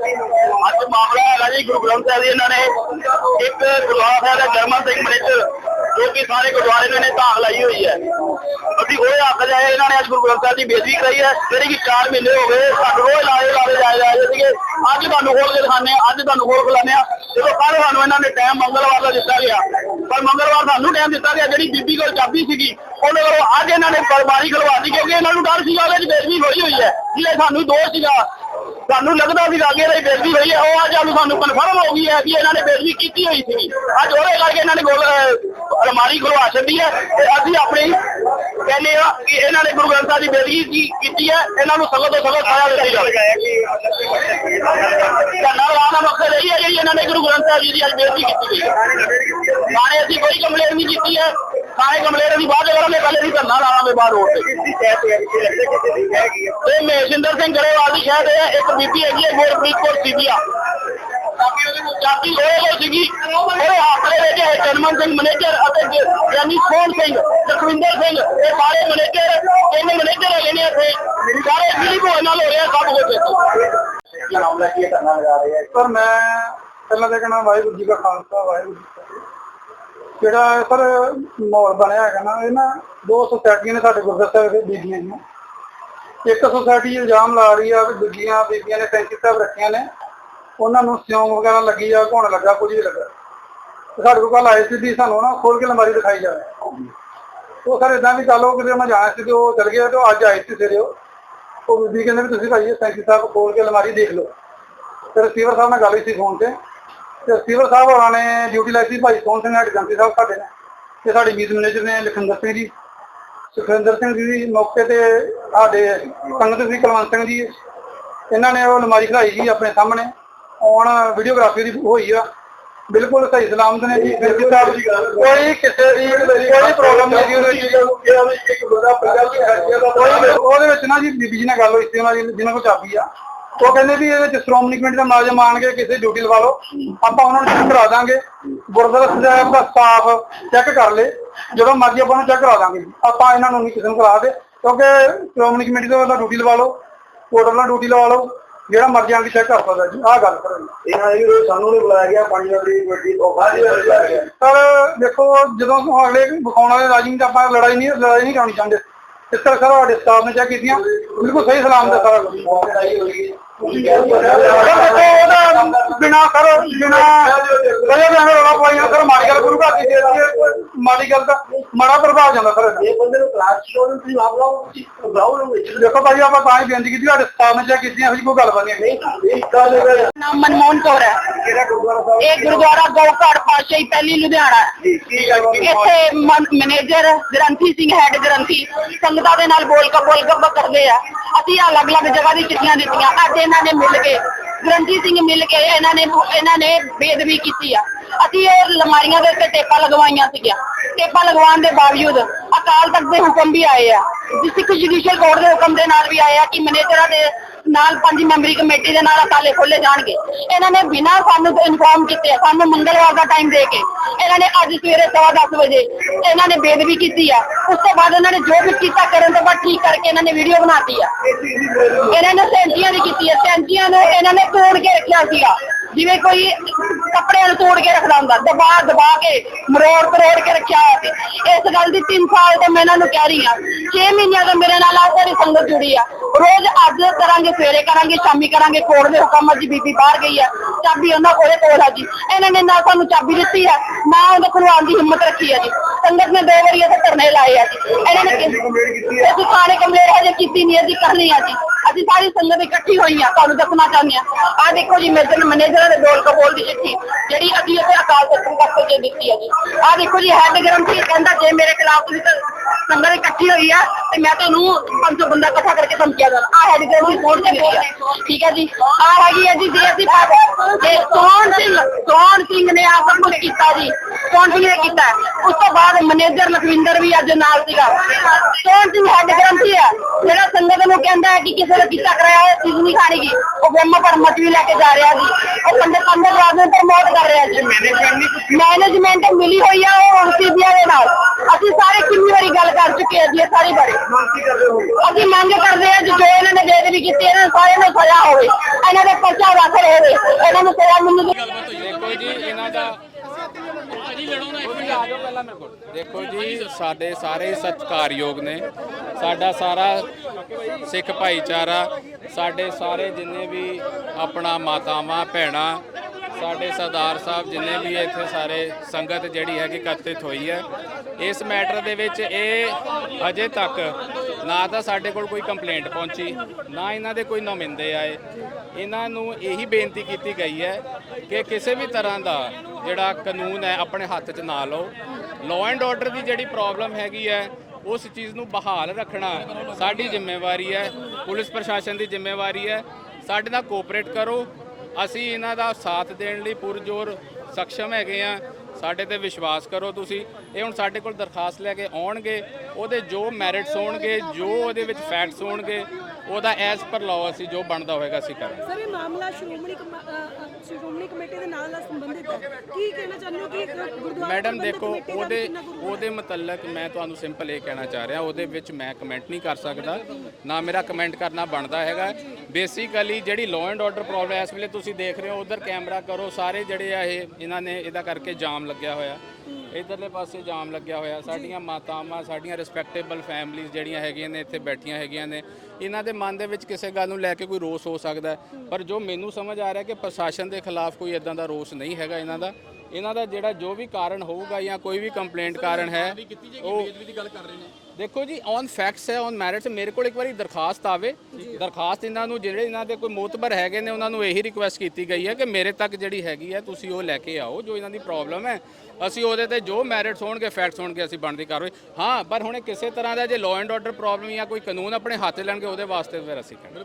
ਅੱਜ ਮਾਮਲਾ ਹੈਗਾ ਜੀ, ਗੁਰੂ ਗ੍ਰੰਥ ਸਾਹਿਬ ਜੀ ਇਹਨਾਂ ਨੇ ਇੱਕ ਗੁਰਦੁਆਰਾ ਸਾਹਿਬ ਦਾ ਜਰਮਨ ਸਿੰਘ ਮਨੇਜਰ ਜੋ ਕਿ ਸਾਰੇ ਗੁਰਦੁਆਰੇ ਨੇ ਇਹਨੇ ਧਾਕ ਲਾਈ ਹੋਈ ਹੈ। ਅਸੀਂ ਉਹ ਹੱਕ ਜਾਏ, ਇਹਨਾਂ ਨੇ ਅੱਜ ਗੁਰੂ ਗ੍ਰੰਥ ਸਾਹਿਬ ਦੀ ਬੇਇੱਜ਼ਤੀ ਕਰਾਈ ਹੈ, ਜਿਹੜੀ ਕਿ 4 ਮਹੀਨੇ ਹੋ ਗਏ ਸਾਨੂੰ ਰੋਜ਼ ਲਾਏ ਲਾਏ ਜਾਏ ਜਾਏ ਸੀਗੇ। ਅੱਜ ਤੁਹਾਨੂੰ ਖੋਲ ਕੇ ਦਿਖਾਣੇ ਆ ਅੱਜ ਤੁਹਾਨੂੰ ਖੋਲ ਕੇ ਲਾਣੇ ਆ ਜਦੋਂ ਕੱਲ ਸਾਨੂੰ ਇਹਨਾਂ ਨੇ ਟਾਈਮ ਮੰਗਲਵਾਰ ਦਾ ਦਿੱਤਾ ਗਿਆ, ਪਰ ਮੰਗਲਵਾਰ ਸਾਨੂੰ ਟਾਈਮ ਦਿੱਤਾ ਗਿਆ, ਜਿਹੜੀ ਬੀਬੀ ਕੋਲ ਚਾਬੀ ਸੀਗੀ, ਉਹਦੇ ਕੋਲੋਂ ਅੱਜ ਇਹਨਾਂ ਨੇ ਬਰਬਾਦੀ ਕਰਵਾ ਖਲਵਾਤੀ ਕਿਉਂਕਿ ਇਹਨਾਂ ਨੂੰ ਡਰ ਸੀਗਾ, ਉਹਦੇ ਕਿ ਬੇਇੱਜ਼ਤੀ ਹੋਈ ਹੋਈ ਹੈ। ਜਿਹੜੇ ਸਾਨੂੰ ਦੋਸ਼ ਸੀਗਾ ਸਾਨੂੰ ਲੱਗਦਾ ਸੀ ਅੱਗੇ ਇਹਦੀ ਬੇਇੱਜ਼ਤੀ ਹੋਈ ਹੈ ਉਹ ਅੱਜ ਸਾਨੂੰ ਸਾਨੂੰ ਕਨਫਰਮ ਹੋ ਗਈ ਹੈ ਕਿ ਇਹਨਾਂ ਨੇ ਬੇਇੱਜ਼ਤੀ ਕੀਤੀ ਹੋਈ ਸੀ। ਅੱਜ ਉਹਦੇ ਕਰਕੇ ਇਹਨਾਂ ਨੇ ਗੋਲ ਅਹ, ਅਲਮਾਰੀ ਖੁਲਵਾ ਛੱਡੀ ਹੈ ਤੇ ਅਸੀਂ ਆਪਣੀ ਕਹਿੰਦੇ ਆ ਕਿ ਇਹਨਾਂ ਨੇ ਗੁਰੂ ਗ੍ਰੰਥ ਸਾਹਿਬ ਦੀ ਬੇਇੱਜ਼ਤੀ ਕੀਤੀ ਹੈ ਇਹਨਾਂ ਨੂੰ ਸਗੋਂ ਤੋਂ ਸਗੋਂ ਸਾਇਆ ਦਿੱਤੀ ਜਾਵੇ। ਧਰਨਾ ਲਾਉਣ ਦਾ ਮਕਸਦ ਇਹ ਹੈ ਕਿ ਇਹਨਾਂ ਨੇ ਗੁਰੂ ਗ੍ਰੰਥ ਸਾਹਿਬ ਜੀ ਦੀ ਅੱਜ ਬੇਇੱਜ਼ਤੀ ਕੀਤੀ ਹੈ। ਥਾਣੇ ਅਸੀਂ ਕੋਈ ਕੰਪਲੇਂਟ ਨਹੀਂ ਕੀਤੀ ਹੈ। ਥਾਣੇ ਕੰਪਲੇਂਟ ਅਸੀਂ ਬਾਅਦ ਕਰਾਂਗੇ ਪਹਿਲੇ ਅਸੀਂ ਧਰਨਾ ਲਾਵਾਂਗੇ ਬਾਹਰ ਰੋਡ ਤੇ। ਇਹ ਮਹੇਸ਼ਿੰਦਰ ਸਿੰਘ ਗਰੇਵਾਲ ਦੀ ਸ਼ਾਇਦ ਇਹ ਇੱਕ ਬੀਬੀ ਹੈਗੀ ਹੈ ਗੁਰਪ੍ਰੀਤ ਕੌਰ ਸਿੱਧੀਆ ਚਾਬੀ ਹੋਏ ਹੋ ਸੀਗੀ। ਉਹਦੇ ਹੱਥ ਦੇ ਵਿੱਚ ਹੈ ਜਨਮਨ ਸਿੰਘ ਮੈਨੇਜਰ ਅਤੇ ਯਾਨੀ ਸੋਹਣ ਸਿੰਘ ਲਖਵਿੰਦਰ ਸਿੰਘ ਇਹ ਸਾਰੇ ਮੈਨੇਜਰ ਤਿੰਨ ਮੈਨੇਜਰ ਹੈਗੇ ਨੇ ਇੱਥੇ। ਸਾਰੇ ਮਿਲੀ ਭੋਏ ਨਾਲ ਹੋ ਰਿਹਾ ਸਭ ਕੁਝ ਇੱਥੇ। ਮਾਮਲਾ ਕੀ ਕਰਨਾ ਲਗਾ ਰਹੇ ਹੈ ਸਰ ਮੈਂ ਪਹਿਲਾਂ ਤਾਂ ਕਹਿਣਾ ਵਾਹਿਗੁਰੂ ਜੀ ਕਾ ਖਾਲਸਾ ਵਾਹਿਗੁਰੂ ਜੀ ਕੀ ਫਤਿਹ। ਜਿਹੜਾ ਸਰ ਮਾਹੌਲ ਬਣਿਆ ਹੈਗਾ ਨਾ, ਇਹ ਨਾ ਦੋ ਸੁਸਾਇਟੀਆਂ ਨੇ ਸਾਡੇ ਗੁਰਦੁਆਰਾ ਸਾਹਿਬ ਦੇ ਬੀਬੀਆਂ ਦੀਆਂ। ਇੱਕ ਸੁਸਾਇਟੀ ਇਲਜ਼ਾਮ ਲਾ ਰਹੀ ਆ ਕਿ ਦੂਜੀਆਂ ਬੀਬੀਆਂ ਨੇ ਸੈਂਤੀ ਸਾਹਿਬ ਰੱਖੀਆਂ ਨੇ। ਉਹਨਾਂ ਨੂੰ ਸਿਉਂਕ ਵਗੈਰਾ ਲੱਗੀ ਆ, ਘੁਣ ਲੱਗਾ, ਕੁਝ ਵੀ ਲੱਗਾ। ਸਾਡੇ ਕੋਲ ਕੱਲ ਆਏ ਸੀ ਵੀ ਸਾਨੂੰ ਨਾ ਖੋਲ ਕੇ ਅਲਮਾਰੀ ਦਿਖਾਈ ਜਾਵੇ। ਉਹ ਸਰ ਇਦਾਂ ਵੀ ਗੱਲ ਹੋ ਕਿ ਮੈਂ ਜਾਣਾ ਸੀ ਤੇ ਉਹ ਚਲ ਗਿਆ ਤੇ ਉਹ ਅੱਜ ਆਏ ਸੀ ਸਵੇਰੇ ਉਹ। ਬੀਬੀ ਕਹਿੰਦੇ ਵੀ ਤੁਸੀਂ ਭਾਈ ਇਹ ਸਾਹਿਬ ਖੋਲ ਕੇ ਅਲਮਾਰੀ ਦੇਖ ਲਓ। ਤੇ ਰਸੀਵਰ ਸਾਹਿਬ ਨਾਲ ਗੱਲ ਹੀ ਸੀ ਫੋਨ ਤੇ। ਤੇ ਰਸੀਵਰ ਸਾਹਿਬ ਹੋਰਾਂ ਨੇ ਡਿਊਟੀ ਲਾਈ ਸੀ ਭਾਈ ਸੋਹਣ ਸਿੰਘ ਹੈਡ ਜੰਤੀ ਸਾਹਿਬ ਸਾਡੇ ਨੇ ਤੇ ਸਾਡੀ ਮੀਤ ਮੈਨੇਜਰ ਨੇ ਲਖਿੰਦਰ ਸਿੰਘ ਜੀ। ਸੁਖਿੰਦਰ ਸਿੰਘ ਜੀ ਮੌਕੇ ਤੇ ਸਾਡੇ ਸੰਗਤ ਸੀ ਕੁਲਵੰਤ ਸਿੰਘ ਜੀ। ਇਹਨਾਂ ਨੇ ਉਹ ਅਲਮਾਰੀ ਖੜਾਈ ਜੀ ਆਪਣੇ ਸਾਹਮਣੇ। ਔਨ ਵੀਡੀਓਗ੍ਰਾਫੀ ਦੀ ਹੋਈ ਆ। ਬਿਲਕੁਲ ਸਹੀ ਸਲਾਮਤ ਨੇ ਜੀ। ਕੋਈ ਕਿਸੇ ਦੀ ਕੋਈ ਪ੍ਰੋਬਲਮ ਨਹੀਂ ਦਾ ਉਹਦੇ ਵਿੱਚ ਨਾ ਜੀ ਬੀਬੀ ਜੀ ਨਾਲ ਗੱਲ ਹੋਈ ਸੀ ਉਹਨਾਂ ਦੀ ਜਿਹਨਾਂ ਕੋਲ ਚਾਬੀ ਆ। ਉਹ ਕਹਿੰਦੇ ਵੀ ਇਹਦੇ ਵਿੱਚ ਸ਼੍ਰੋਮਣੀ ਕਮੇਟੀ ਦਾ ਮੁਲਾਜ਼ਮ ਆਣਗੇ ਕਿਸੇ ਡਿਊਟੀ ਲਵਾ ਲਓ ਆਪਾਂ ਉਹਨਾਂ ਨੂੰ ਚੈੱਕ ਕਰਾ ਦਾਂਗੇ ਗੁਰਦੁਆਰਾ ਸਾਹਿਬ ਦਾ ਸਟਾਫ ਚੈੱਕ ਕਰ ਲੇ ਜਦੋਂ ਮਰਜ਼ੀ ਆਪਾਂ ਨੂੰ ਚੈੱਕ ਕਰਾ ਦਾਂਗੇ ਜੀ। ਆਪਾਂ ਇਹਨਾਂ ਨੂੰ ਨਹੀਂ ਕਿਸੇ ਨੂੰ ਕਰਾ ਦੇ ਕਿਉਂਕਿ ਸ਼੍ਰੋਮਣੀ ਕਮੇਟੀ ਦਾ ਡਿਊਟੀ ਲਵਾ ਲਓ ਕੋਰਟ ਵੱਲੋਂ ਡਿਊਟੀ ਲਵਾ ਲਓ ਜਿਹੜਾ ਮਰਜ਼ੀ ਆ ਕੇ ਚੈੱਕ ਕਰ ਸਕਦਾ ਜੀ ਆਹ ਗੱਲ ਕਰੋ ਜੀ ਇਹਨਾਂ ਨੇ ਸਾਨੂੰ ਨਹੀਂ ਬੁਲਾਇਆ ਗਿਆ ਪਾਣੀ ਵਾਲੀ ਗੱਡੀ ਉਹ ਬਾਹਰ ਬੁਲਾਇਆ ਗਿਆ। ਪਰ ਦੇਖੋ ਜਦੋਂ ਅਗਲੇ ਵਿਖਾਉਣ ਵਾਲੇ ਰਾਜੀ ਤਾਂ ਆਪਾਂ ਲੜਾਈ ਨਹੀਂ ਲੜਾਈ ਨਹੀਂ ਕਰਾਉਣੀ ਚਾਹੁੰਦੇ। ਇਸ ਤਰ੍ਹਾਂ ਸਾਰਾ ਸਟਾਫ ਨੇ ਚੈੱਕ ਕੀਤੀਆਂ ਬਿਲਕੁਲ ਸਹੀ ਸਲਾਮ ਦਾ ਸਾਰਾ ਕੁਝ ਬਿਨਾ ਕਰ ਬਿਨਾ ਵਜ੍ਹਾ ਦੇ ਨਾਲ ਪਾਈਆਂ ਸਰ ਮਾੜੀ ਗੱਲ ਗੁਰੂ ਘਰ ਦੀ ਦੇ ਦਿੱਤੀ ਮਾੜੀ ਗੱਲ ਦਾ ਮਾੜਾ ਪ੍ਰਭਾਵ ਜਾਂਦਾ ਸਰ ਇਹ ਬੰਦੇ ਨੂੰ ਕਲਾਸ ਚੋਂ ਤੁਸੀਂ ਆਪ ਲਾਓ ਤੁਸੀਂ ਬੁਲਾਓ ਦੇਖੋ ਭਾਜੀ ਆਪਾਂ ਤਾਂ ਹੀ ਬੇਨਤੀ ਕੀਤੀ ਸਾਡੇ ਸਟਾਫ ਨੇ ਚੈੱਕ ਕੀਤੀਆਂ ਇਹੋ ਜਿਹੀ ਕੋਈ ਗੱਲ ਬਣੀ ਨਹੀਂ ਇਹ ਗੱਲ ਹੈ ਨਾਮ ਮਨਮੋਹਨ ਕੌਰ ਹੈ। ਕਿਹੜਾ ਗੁਰਦੁਆਰਾ ਸਾਹਿਬ ਇਹ ਗੁਰਦੁਆਰਾ ਗੌਘੜ ਪਾਸ਼ਾਹੀ ਪਹਿਲੀ ਲੁਧਿਆਣਾ ਇੱਥੇ ਮੈਨੇਜਰ ਗ੍ਰੰਥੀ ਸਿੰਘ, ਹੈਡ ਗ੍ਰੰਥੀ ਸੰਗਤਾਂ ਦੇ ਨਾਲ ਬੋਲ ਕੇ ਬੋਲ ਕਰਦੇ ਆ। ਅਸੀਂ ਅਲੱਗ-ਅਲੱਗ ਜਗ੍ਹਾ ਦੀ ਚਿੱਠੀਆਂ ਦਿੱਤੀਆਂ। ਅੱਜ ਇਹਨਾਂ ਨੇ ਮਿਲ ਕੇ ਗ੍ਰੰਥੀ ਸਿੰਘ ਮਿਲ ਕੇ ਇਹਨਾਂ ਨੇ ਇਹਨਾਂ ਨੇ ਬੇਦਬੀ ਕੀਤੀ ਆ। ਅਸੀਂ ਇਹ ਲਮਾਰੀਆਂ ਦੇ ਉੱਤੇ ਟੇਪਾਂ ਲਗਵਾਈਆਂ ਸੀਗੀਆਂ। ਟੇਪਾਂ ਲਗਵਾਉਣ ਦੇ ਬਾਵਜੂਦ ਅਕਾਲ ਤਖਤ ਦੇ ਹੁਕਮ ਵੀ ਆਏ ਆ। ਸਿੱਖ ਜੁਡੀਸ਼ੀਅਲ ਕੋਰਟ ਦੇ ਹੁਕਮ ਦੇ ਨਾਲ ਵੀ ਆਏ ਆ ਕਿ ਮੈਨੇਜਰਾਂ ਦੇ ਨਾਲ ਪੰਜ ਮੈਂਬਰੀ ਕਮੇਟੀ ਦੇ ਨਾਲ ਤਾਲੇ ਖੋਲੇ ਜਾਣਗੇ। ਇਹਨਾਂ ਨੇ ਬਿਨਾਂ ਸਾਨੂੰ ਇਨਫੋਰਮ ਕੀਤੇ, ਸਾਨੂੰ ਮੰਗਲਵਾਰ ਦਾ ਟਾਈਮ ਦੇ ਕੇ, ਇਹਨਾਂ ਨੇ ਅੱਜ ਸਵੇਰੇ 10:30 ਵਜੇ ਇਹਨਾਂ ਨੇ ਬੇਦਬੀ ਕੀਤੀ ਆ। ਉਸ ਤੋਂ ਬਾਅਦ ਇਹਨਾਂ ਨੇ ਜੋ ਵੀ ਕੀਤਾ ਕਰਨ ਤੋਂ ਬਾਅਦ ਠੀਕ ਕਰਕੇ ਇਹਨਾਂ ਨੇ ਵੀਡੀਓ ਬਣਾਤੀ ਆ। ਇਹਨਾਂ ਨੇ ਸੈਂਟੀਆਂ ਦੀ ਕੀਤੀ ਆ ਸੈਂਟੀਆਂ ਨੂੰ ਇਹਨਾਂ ਨੇ ਤੋੜ ਕੇ ਰੱਖਿਆ ਸੀਗਾ। ਜਿਵੇਂ ਕੋਈ ਕੱਪੜਿਆਂ ਨੂੰ ਤੋੜ ਕੇ ਰੱਖਦਾ ਹੁੰਦਾ, ਦਬਾ ਦਬਾ ਕੇ ਮਰੋੜ ਕਰੋੜ ਕੇ ਰੱਖਿਆ ਹੋਇਆ ਸੀ। ਇਸ ਗੱਲ ਦੀ 3 ਸਾਲ ਤੋਂ ਮੈਂ ਇਹਨਾਂ ਨੂੰ ਕਹਿ ਰਹੀ ਆ 6 ਮਹੀਨਿਆਂ ਤੋਂ ਮੇਰੇ ਨਾਲ ਸੰਗਤ ਜੁੜੀ ਆ। ਰੋਜ਼ ਅੱਜ ਕਰਾਂਗੇ ਸਵੇਰੇ ਕਰਾਂਗੇ ਸ਼ਾਮੀ ਕਰਾਂਗੇ ਕੋਰਟ ਦੇ ਹੁਕਮ ਅੱਜ ਬੀਬੀ ਬਾਹਰ ਗਈ ਆ। ਚਾਬੀ ਉਹਨਾਂ ਕੋਲੇ ਕੋਲ ਆ ਜੀ। ਇਹਨਾਂ ਨੇ ਨਾ ਸਾਨੂੰ ਚਾਬੀ ਦਿੱਤੀ ਆ। ਨਾ ਉਹਦੇ ਕੋਲ ਆਉਣ ਦੀ ਹਿੰਮਤ ਰੱਖੀ ਆ ਜੀ। ਸੰਗਤ ਨੇ ਦੋ ਵਾਰੀ ਇੱਥੇ ਧਰਨੇ ਲਾਏ ਆ ਜੀ। ਇਹਨਾਂ ਨੇ ਅਸੀਂ ਥਾਣੇ ਕੰਪਲੇਂਟ ਹਜੇ ਕੀਤੀ ਨਹੀਂ ਅਸੀਂ ਕਰਨੀ ਆ ਜੀ। ਅਸੀਂ ਸਾਰੀ ਸੰਗਤ ਇਕੱਠੀ ਹੋਈ ਆ, ਤੁਹਾਨੂੰ ਦੱਸਣਾ ਚਾਹੁੰਦੇ ਆ। ਆ ਦੇਖੋ ਜੀ, ਮੇਰੇ ਮੈਨੇਜਰ ਦੇ ਬੋਲ ਕਬੋਲ ਦੀ ਚਿੱਠੀ, ਜਿਹੜੀ ਅਸੀਂ ਇੱਥੇ ਅਕਾਲ ਤਖਤ ਕਰਕੇ ਜੇ ਦਿੱਤੀ ਆ ਜੀ। ਆ ਦੇਖੋ ਜੀ ਹੈੱਡ ਗ੍ਰੰਥੀ ਕਹਿੰਦਾ ਜੇ ਮੇਰੇ ਖਿਲਾਫ ਤੁਸੀਂ ਸੰਗਤ ਇਕੱਠੀ ਹੋਈ ਆ, ਤੇ ਮੈਂ ਤੁਹਾਨੂੰ 500 ਬੰਦਾ ਇਕੱਠਾ ਕਰਕੇ ਧਮਕੀਆਂ ਦੇਣਾ। ਆ ਹੈਡ ਗਰੰਟੀ ਕੋਰਟ ਚ ਲਿਖੀ ਆ। ਠੀਕ ਹੈ ਜੀ? ਆ ਹੈਗੀ ਹੈ ਜੀ, ਜੇ ਅਸੀਂ ਜੇ ਸੋਹਣ ਸਿੰਘ ਸੋਹਣ ਸਿੰਘ ਨੇ ਆ ਸਭ ਕੁਝ ਕੀਤਾ ਜੀ? ਸੋਹਣ ਸਿੰਘ ਨੇ ਕੀਤਾ? ਉਸ ਤੋਂ ਬਾਅਦ ਮੈਨੇਜਰ ਲਖਵਿੰਦਰ ਵੀ ਅੱਜ ਨਾਲ ਸੀਗਾ। ਸੋਹਣ ਸਿੰਘ ਹੈੱਡ ਗ੍ਰੰਥੀ ਹੈ ਜਿਹੜਾ ਸੰਗਤ ਨੂੰ ਕਹਿੰਦਾ ਹੈ ਕਿ ਨੇ ਕੀਤਾ ਕਰਾਇਆ ਹੋਇਆ ਚੀਜ਼ ਨਹੀਂ ਖਾਣੀ ਗੀ। ਉਹ ਬ੍ਰਹਮ ਪਰਮਤ ਵੀ ਲੈ ਕੇ ਜਾ ਰਿਹਾ ਜੀ ਉਹ ਪੰਡਿਤ ਪੰਡਿਤ ਰਾਜ ਨੂੰ ਪ੍ਰਮੋਟ ਕਰ ਰਿਹਾ ਜੀ। ਮੈਨੇਜਮੈਂਟ ਮਿਲੀ ਹੋਈ ਆ ਉਹ ਹੁਣ ਸੀਬੀਆਈ ਦੇ ਨਾਲ। ਅਸੀਂ ਸਾਰੇ ਕਿੰਨੀ ਵਾਰੀ ਗੱਲ ਕਰ ਚੁੱਕੇ ਹਾਂ ਜੀ ਇਹ ਸਾਰੀ ਬਾਰੇ। ਅਸੀਂ ਮੰਗ ਕਰਦੇ ਹਾਂ ਜੀ ਜੋ ਇਹਨਾਂ ਨੇ ਬੇਦਬੀ ਕੀਤੀ ਇਹਨਾਂ ਨੂੰ ਸਾਰਿਆਂ ਨੂੰ ਸਜ਼ਾ ਹੋਵੇ। ਇਹਨਾਂ ਦੇ ਪਰਚਾ ਰੱਖ ਰਹੇ ਹੋਵੇ ਇਹਨਾਂ ਨੂੰ ਸਜ਼ਾ ਮਿਲਣੀ ਦੇਖੋ ਜੀ ਇਹਨਾਂ ਦਾ ਦੇਖੋ ਜੀ ਸਾਡੇ ਸਾਰੇ ਸਤਿਕਾਰਯੋਗ ਨੇ। ਸਾਡਾ ਸਾਰਾ ਸਿੱਖ ਭਾਈਚਾਰਾ, ਸਾਡੇ ਸਾਰੇ ਜਿੰਨੇ ਵੀ ਆਪਣਾ ਮਾਤਾਵਾਂ, ਭੈਣਾਂ, ਸਾਡੇ ਸਰਦਾਰ ਸਾਹਿਬ ਜਿੰਨੇ ਵੀ ਇੱਥੇ ਸਾਰੇ ਸੰਗਤ ਜਿਹੜੀ ਹੈਗੀ ਇਕੱਠਿਤ ਹੋਈ ਹੈ, ਇਸ ਮੈਟਰ ਦੇ ਵਿੱਚ ਇਹ ਅਜੇ ਤੱਕ ਨਾ ਤਾਂ ਸਾਡੇ ਕੋਲ ਕੋਈ ਕੰਪਲੇਂਟ ਪਹੁੰਚੀ, ਨਾ ਇਹਨਾਂ ਦੇ ਕੋਈ ਨੁਮਾਇੰਦੇ ਆਏ। ਇਹਨਾਂ ਨੂੰ ਇਹੀ ਬੇਨਤੀ ਕੀਤੀ ਗਈ ਹੈ ਕਿ ਕਿਸੇ ਵੀ ਤਰ੍ਹਾਂ ਦਾ ਜਿਹੜਾ ਕਾਨੂੰਨ ਹੈ, ਆਪਣੇ ਹੱਥ 'ਚ ਨਾ ਲਓ। ਲਾਅ ਐਂਡ ਆਰਡਰ ਦੀ ਜਿਹੜੀ ਪ੍ਰੋਬਲਮ ਹੈਗੀ ਹੈ ਉਸ ਚੀਜ਼ ਨੂੰ ਬਹਾਲ ਰੱਖਣਾ ਸਾਡੀ ਜ਼ਿੰਮੇਵਾਰੀ ਹੈ, ਪੁਲਿਸ ਪ੍ਰਸ਼ਾਸਨ ਦੀ ਜ਼ਿੰਮੇਵਾਰੀ ਹੈ। ਸਾਡੇ ਨਾਲ ਕੋਆਪਰੇਟ ਕਰੋ। ਅਸੀਂ ਇਹਨਾਂ ਦਾ ਸਾਥ ਦੇਣ ਲਈ ਪੁਰਜੋਰ ਸક્ષਮ ਹੈਗੇ ਆ ਸਾਡੇ ਤੇ ਵਿਸ਼ਵਾਸ ਕਰੋ ਤੁਸੀਂ। ਇਹ ਹੁਣ ਸਾਡੇ ਕੋਲ ਦਰਖਾਸਤ ਲੈ ਕੇ ਆਉਣਗੇ। ਉਹਦੇ ਜੋ ਮੈਰਿਟਸ ਹੋਣਗੇ, ਜੋ ਉਹਦੇ ਵਿੱਚ ਫੈਕਟਸ ਹੋਣਗੇ ਉਹਦਾ ਐਜ਼ ਪਰ ਲਾਅ ਅਸੀਂ ਜੋ ਬਣਦਾ ਹੋਏਗਾ ਅਸੀਂ ਕਰਾਂਗੇ। ਸਰ ਇਹ ਮਾਮਲਾ ਸ਼੍ਰੋਮਣੀ ਕਮਾ- ਅ, ਅ, ਸ਼੍ਰੋਮਣੀ ਕਮੇਟੀ ਦੇ ਨਾਲ ਨਾਲ ਸੰਬੰਧਿਤ ਹੈ। ਕੀ ਕਹਿਣਾ ਚਾਹੁੰਦੇ ਹੋ ਕਿ ਗੁਰਦੁਆਰਾ ਮੈਡਮ ਪ੍ਰਬੰਧਕ ਦੇਖੋ ਕਮੇਟੀ ਦਾ ਵੀ ਉਹਦੇ ਕਿੰਨਾ ਹੈ? ਉਹਦੇ ਮੁਤਲਕ ਮੈਂ ਤੁਹਾਨੂੰ ਸਿੰਪਲ ਇਹ ਕਹਿਣਾ ਚਾਹ ਰਿਹਾ ਉਹਦੇ ਵਿੱਚ ਮੈਂ ਕਮੈਂਟ ਨਹੀਂ ਕਰ ਸਕਦਾ। ਨਾ ਮੇਰਾ ਕਮੈਂਟ ਕਰਨਾ ਬਣਦਾ ਹੈਗਾ। ਬੇਸਿਕਲੀ ਜਿਹੜੀ ਲਾਅ ਐਂਡ ਆਰਡਰ ਪ੍ਰੋਬਲਮ ਇਸ ਵੇਲੇ ਤੁਸੀਂ ਦੇਖ ਰਹੇ ਹੋ ਉਧਰ ਕੈਮਰਾ ਕਰੋ ਸਾਰੇ ਜਿਹੜੇ ਆ ਇਹ ਇਹਨਾਂ ਨੇ ਇਹਦਾ ਕਰਕੇ ਜਾਮ ਲੱਗਿਆ ਹੋਇਆ। ਇਧਰਲੇ ਪਾਸੇ ਜਾਮ ਲੱਗਿਆ ਹੋਇਆ। ਸਾਡੀਆਂ ਮਾਤਾਵਾਂ ਸਾਡੀਆਂ ਰਿਸਪੈਕਟੇਬਲ ਫੈਮਲੀਆਂ ਜਿਹੜੀਆਂ ਹੈਗੀਆਂ ਨੇ ਇੱਥੇ ਬੈਠੀਆਂ ਹੈਗੀਆਂ ਨੇ ਇਹਨਾਂ ਦੇ ਮਨ ਦੇ ਵਿੱਚ ਕਿਸੇ ਗੱਲ ਨੂੰ ਲੈ ਕੇ ਕੋਈ ਰੋਸ ਹੋ ਸਕਦਾ। ਪਰ ਜੋ ਮੈਨੂੰ ਸਮਝ ਆ ਰਿਹਾ ਕਿ ਪ੍ਰਸ਼ਾਸਨ ਦੇ ਖਿਲਾਫ ਕੋਈ ਇਦਾਂ ਦਾ ਰੋਸ ਨਹੀਂ ਹੈਗਾ ਇਹਨਾਂ ਦਾ। ਇਹਨਾਂ ਦਾ ਜਿਹੜਾ ਜੋ ਵੀ ਕਾਰਨ ਹੋਊਗਾ ਜਾਂ ਕੋਈ ਵੀ ਕੰਪਲੇਂਟ ਕਾਰਨ ਹੈ ਉਹ ਦੇਖੋ ਜੀ ਔਨ ਫੈਕਟਸ ਹੈ ਔਨ ਮੈਰਿਟਸ ਮੇਰੇ ਕੋਲ ਇੱਕ ਵਾਰੀ ਦਰਖਾਸਤ ਆਵੇ। ਦਰਖਾਸਤ ਇਹਨਾਂ ਨੂੰ ਜਿਹੜੇ ਇਹਨਾਂ ਦੇ ਕੋਈ ਮੋਤਬਰ ਹੈਗੇ ਨੇ ਉਹਨਾਂ ਨੂੰ ਇਹੀ ਰਿਕੁਐਸਟ ਕੀਤੀ ਗਈ ਹੈ ਕਿ ਮੇਰੇ ਤੱਕ ਜਿਹੜੀ ਹੈਗੀ ਹੈ ਤੁਸੀਂ ਉਹ ਲੈ ਕੇ ਆਓ ਜੋ ਇਹਨਾਂ ਦੀ ਪ੍ਰੋਬਲਮ ਹੈ। ਅਸੀਂ ਉਹਦੇ ਤੇ ਜੋ ਮੈਰਿਟਸ ਹੋਣਗੇ ਫੈਕਟਸ ਹੋਣਗੇ ਅਸੀਂ ਬਣਦੀ ਕਾਰਵਾਈ। ਹਾਂ ਪਰ ਹੁਣ ਕਿਸੇ ਤਰ੍ਹਾਂ ਦਾ ਜੇ ਲਾਅ ਐਂਡ ਆਰਡਰ ਪ੍ਰੋਬਲਮ ਜਾਂ ਕੋਈ ਕਾਨੂੰਨ ਆਪਣੇ ਹੱਥ ਲੈਣਗੇ ਉਹਦੇ ਵਾਸਤੇ ਫਿਰ ਅਸੀਂ ਕਹਿੰਦੇ